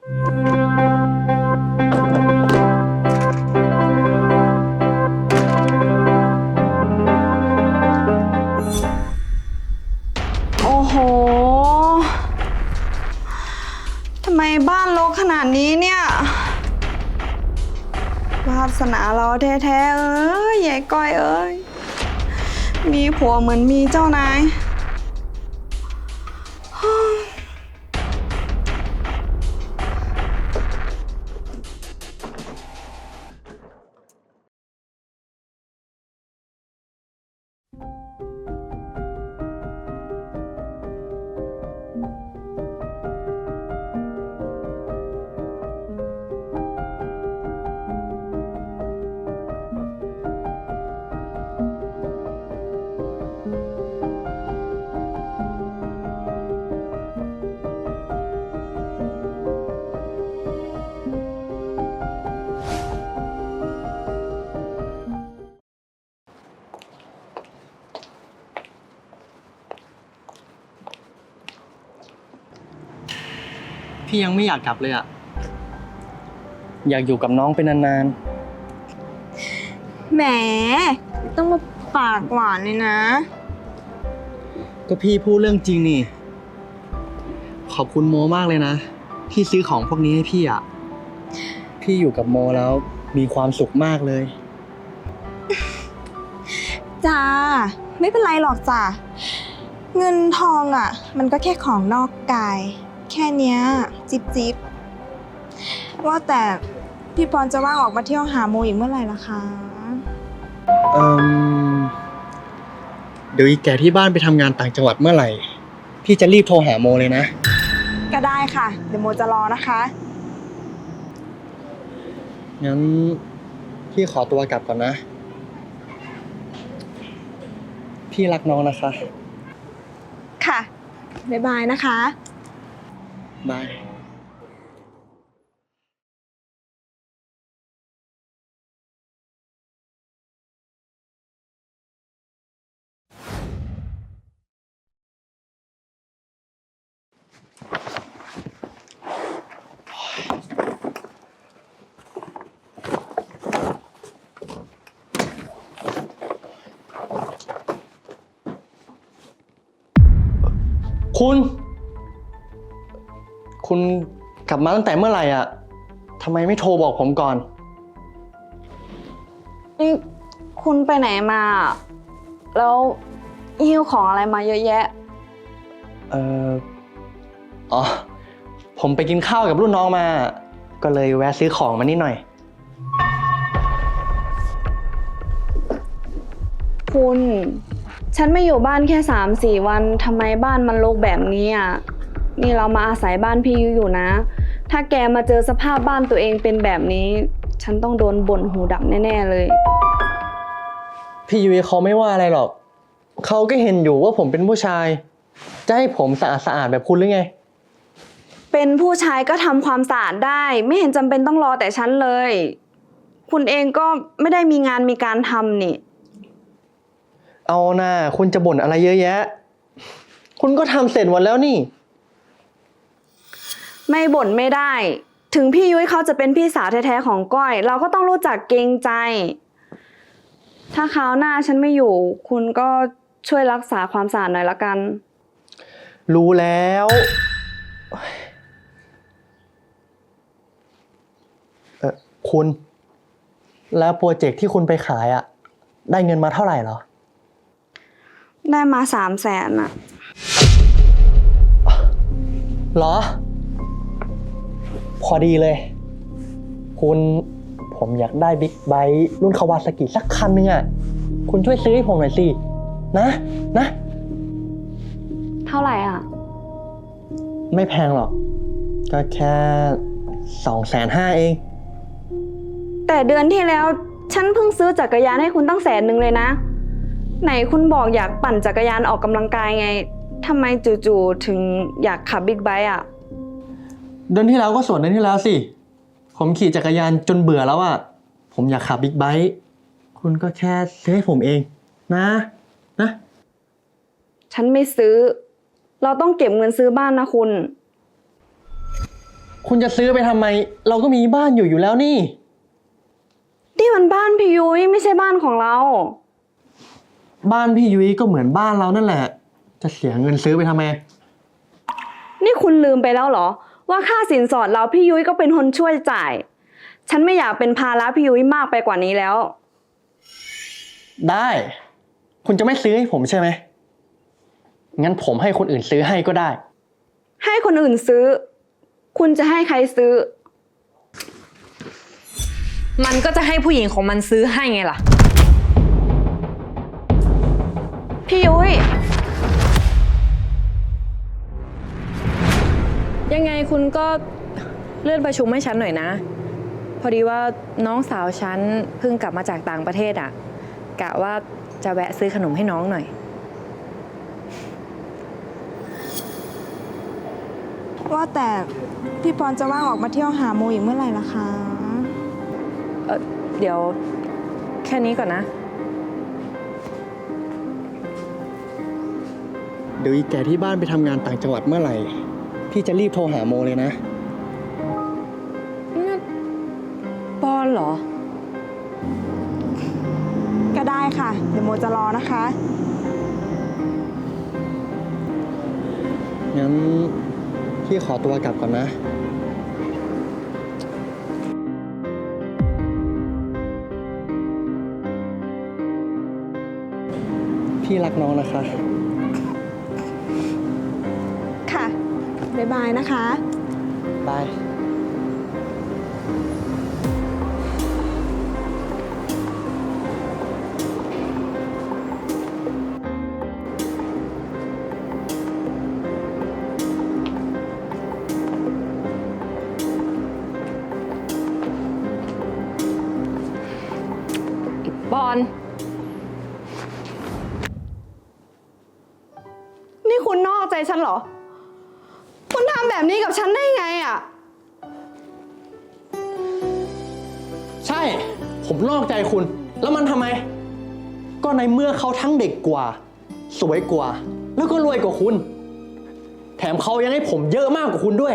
โอ้โห ทำไมบ้านรกขนาดนี้เนี่ย วาสนาเราแท้ๆ เอ้ยยายก้อยเอ้ย มีผัวเหมือนมีเจ้านาย พี่ยังไม่อยากกลับเลยอะอยากอยู่กับน้องเป็นนานแหมต้องมาปากหวานเลยนะ ๆ ก็พี่พูดเรื่องจริงนี่ ขอบคุณโมมากเลยนะ ที่ซื้อของพวกนี้ให้พี่อะพี่อยู่กับโมแล้วมีความสุขมากเลย จ้า ไม่เป็นไรหรอกจ้ะ เงินทองอะ มันก็แค่ของนอกกาย แค่เนี้ยจิบจิบว่าแต่พี่ปอนจะว่างออกมาเที่ยวหาโมอีกเมื่อไหร่ล่ะคะเอ่มเดี๋ยวอีแกที่บ้านไปทำงานต่างจังหวัดเมื่อไหร่ พี่จะรีบโทรหาโมเลยนะ ก็ได้ค่ะ เดี๋ยวโมจะรอนะคะ งั้นพี่ขอตัวกลับก่อนนะ พี่รักน้องนะคะ ค่ะ บ๊ายบายนะคะ บายคุณ คุณกลับมาตั้งแต่เมื่อไหร่อะทำไมไม่โทรบอกผมก่อนนี่คุณไปไหนมา แล้วหิ้วของอะไรมาเยอะแยะ เอออ๋อ ผมไปกินข้าวกับรุ่นน้องมา ก็เลยแวะซื้อของมานิดหน่อย คุณ ฉันไม่อยู่บ้านแค่สามสี่วันทำไมบ้านมันรกแบบนี้อะ นี่เรามาอาศัยบ้านพี่ยุอยู่นะ ถ้าแกมาเจอสภาพบ้านตัวเองเป็นแบบนี้ ฉันต้องโดนบ่นหูดับแน่ ๆเลย พี่ยุ้ยเขาไม่ว่าอะไรหรอก เขาก็เห็นอยู่ว่าผมเป็นผู้ชาย จะให้ผมสะอาดสะอาดแบบคุณหรือไง เป็นผู้ชายก็ทำความสะอาดได้ ไม่เห็นจำเป็นต้องรอแต่ฉันเลย คุณเองก็ไม่ได้มีงานมีการทำนี่ เอาหน้าคุณจะบ่นอะไรเยอะแยะ คุณก็ทำเสร็จหมดแล้วนี่ ไม่บ่นไม่ได้ ถึงพี่ยุ้ยเขาจะเป็นพี่สาวแท้ๆของก้อย เราก็ต้องรู้จักเกรงใจ ถ้าคราวหน้าฉันไม่อยู่ คุณก็ช่วยรักษาความสะอาดหน่อยละกัน รู้แล้ว เออคุณ แล้วโปรเจกต์ที่คุณไปขายอะได้เงินมาเท่าไหร่เหรอ ได้มาสามแสนอะเหรอพ อดีเลย คุณผมอยากได้บิ๊กไบค์รุ่นคาวาซากิสักคันนึงอะคุณช่วยซื้อให้ผมหน่อยสิ นะ นะ เท่าไหร่อะไม่แพงหรอก ก็แค่สองแสนห้าเอง แต่เดือนที่แล้วฉันเพิ่งซื้อจักรยานให้คุณตั้งแสนหนึ่งเลยนะ ไหนคุณบอกอยากปั่นจักรยานออกกำลังกายไงทำไมจู่ๆถึงอยากขับบิ๊กไบค์อะ เดือนที่แล้วก็ส่วนเดือนที่แล้วสิ ผมขี่จักรยานจนเบื่อแล้วอะผมอยากขับบิ๊กไบค์ คุณก็แค่ซื้อให้ผมเอง นะ นะ ฉันไม่ซื้อ เราต้องเก็บเงินซื้อบ้านนะคุณ คุณจะซื้อไปทำไม เราก็มีบ้านอยู่อยู่แล้วนี่ นี่มันบ้านพี่ยุ้ยไม่ใช่บ้านของเรา บ้านพี่ยุ้ยก็เหมือนบ้านเรานั่นแหละ จะเสียเงินซื้อไปทำไม นี่คุณลืมไปแล้วเหรอ ว่าค่าสินสอดเราพี่ยุ้ยก็เป็นคนช่วยจ่าย ฉันไม่อยากเป็นภาระพี่ยุ้ยมากไปกว่านี้แล้ว ได้ คุณจะไม่ซื้อให้ผมใช่ไหม งั้นผมให้คนอื่นซื้อให้ก็ได้ ให้คนอื่นซื้อ คุณจะให้ใครซื้อ มันก็จะให้ผู้หญิงของมันซื้อให้ไงล่ะ พี่ยุ้ย ยังไงคุณก็เลื่อนประชุมให้ฉันหน่อยนะ พอดีว่าน้องสาวฉันเพิ่งกลับมาจากต่างประเทศอะ่ะกะว่าจะแวะซื้อขนมให้น้องหน่อย ว่าแต่พี่ปอนจะว่างออกมาเที่ยวหาโมอีกเมื่อไหร่ล่ะคะเออเดี๋ยวแค่นี้ก่อนนะ เดี๋ยวอีแกที่บ้านไปทำงานต่างจังหวัดเมื่อไหร่ พี่จะรีบโทรหาโมเลยนะปอนเหรอ ก็ได้ค่ะ เดี๋ยวโมจะรอนะคะ งั้นพี่ขอตัวกลับก่อนนะ พี่รักน้องนะคะค่ะ บ๊ายบายนะคะ บายปอนนี่คุณนอกใจฉันเหรอคุณทำแบบนี้กับฉันได้ไงอะ ใช่ ผมนอกใจคุณ แล้วมันทำไม ก็ในเมื่อเขาทั้งเด็กกว่า สวยกว่า แล้วก็รวยกว่าคุณ แถมเขายังให้ผมเยอะมากกว่าคุณด้วย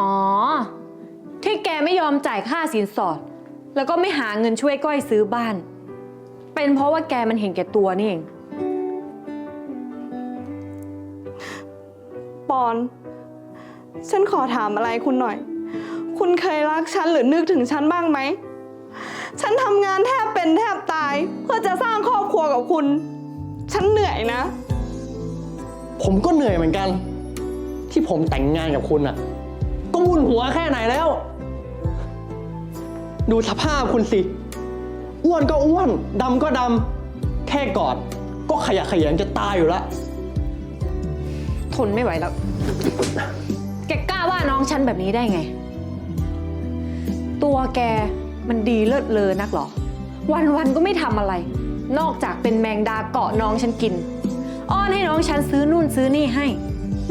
อ๋อ ที่แกไม่ยอมจ่ายค่าสินสอด แล้วก็ไม่หาเงินช่วยก้อยซื้อบ้าน เป็นเพราะว่าแกมันเห็นแก่ตัวนี่เอง อนฉันขอถามอะไรคุณหน่อย คุณเคยรักฉันหรือนึกถึงฉันบ้างไหม ฉันทำงานแทบเป็นแทบตาย เพื่อจะสร้างครอบครัวกับคุณ ฉันเหนื่อยนะ ผมก็เหนื่อยเหมือนกัน ที่ผมแต่งงานกับคุณอะก็วุ่นหัวแค่ไหนแล้ว ดูสภาพคุณสิ อ้วนก็อ้วนดำก็ดำแค่กอด ก็ขยะแขยงจะตายอยู่แล้ว ทนไม่ไหวแล้ว แกกล้าว่าน้องฉันแบบนี้ได้ไง ตัวแกมันดีเลิศเลอนักหรอ วันวันก็ไม่ทำอะไร นอกจากเป็นแมงดาเกาะน้องฉันกิน อ้อนให้น้องฉันซื้อนู่นซื้อนี่ให้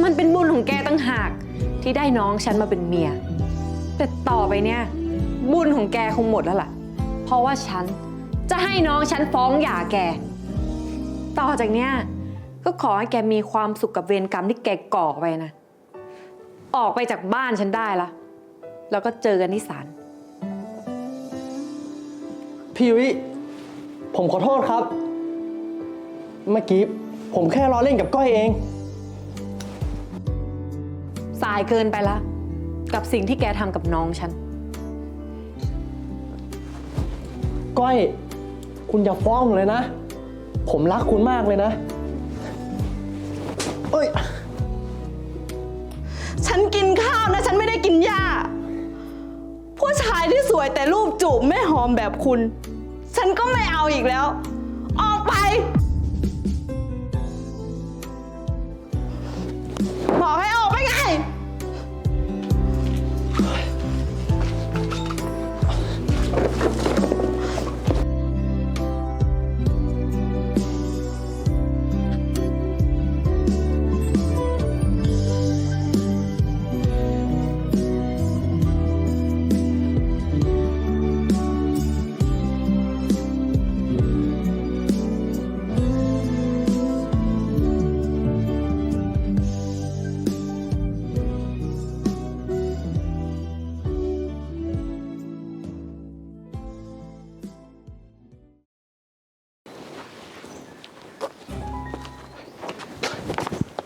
มันเป็นบุญของแกตั้งหาก ที่ได้น้องฉันมาเป็นเมีย แต่ต่อไปเนี่ย บุญของแกคงหมดแล้วล่ะ เพราะว่าฉันจะให้น้องฉันฟ้องหย่าแก ต่อจากเนี้ย ก็ขอให้แกมีความสุขกับเวรกรรมที่แกก่อไปนะ ออกไปจากบ้านฉันได้ละ แล้วก็เจอกันที่ศาล พี่วิ ผมขอโทษครับ เมื่อกี้ผมแค่ล้อเล่นกับก้อยเอง สายเกินไปละ กับสิ่งที่แกทำกับน้องฉัน ก้อย คุณอย่าฟ้องผมเลยนะ ผมรักคุณมากเลยนะ กินหญ้า ผู้ชายที่สวยแต่รูปจูบไม่หอมแบบคุณ ฉันก็ไม่เอาอีกแล้ว ออกไป บอกให้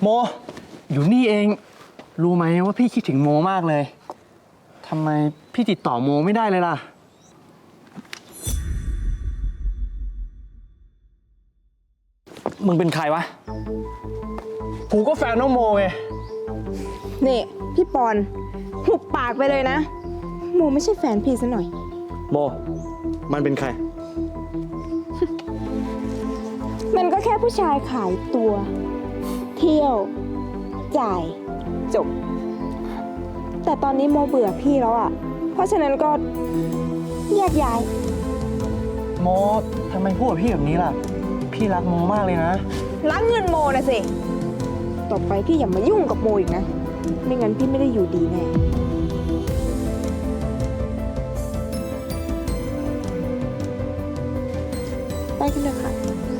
โม อยู่นี่เอง รู้ไหมว่าพี่คิดถึงโมมากเลยทำไมพี่ติดต่อโมไม่ได้เลยล่ะ มึงเป็นใครวะ กูก็แฟนน้องโมไง นี่ พี่ปอนหุบปากไปเลยนะ โมไม่ใช่แฟนพี่ซะหน่อย โม มันเป็นใคร มันก็แค่ผู้ชายขายตัว เที่ยว จ่าย จบ แต่ตอนนี้โมเบื่อพี่แล้วอะ่ะ เพราะฉะนั้นก็แยกย้าย โมทำไมพูดกับพี่แบบนี้ล่ะ พี่รักโมมากเลยนะ รักเงินโมนะสิ ต่อไปพี่อย่ามายุ่งกับโมอีกนะ ไม่งั้นพี่ไม่ได้อยู่ดีแน่ไปกันเถอะค่ะ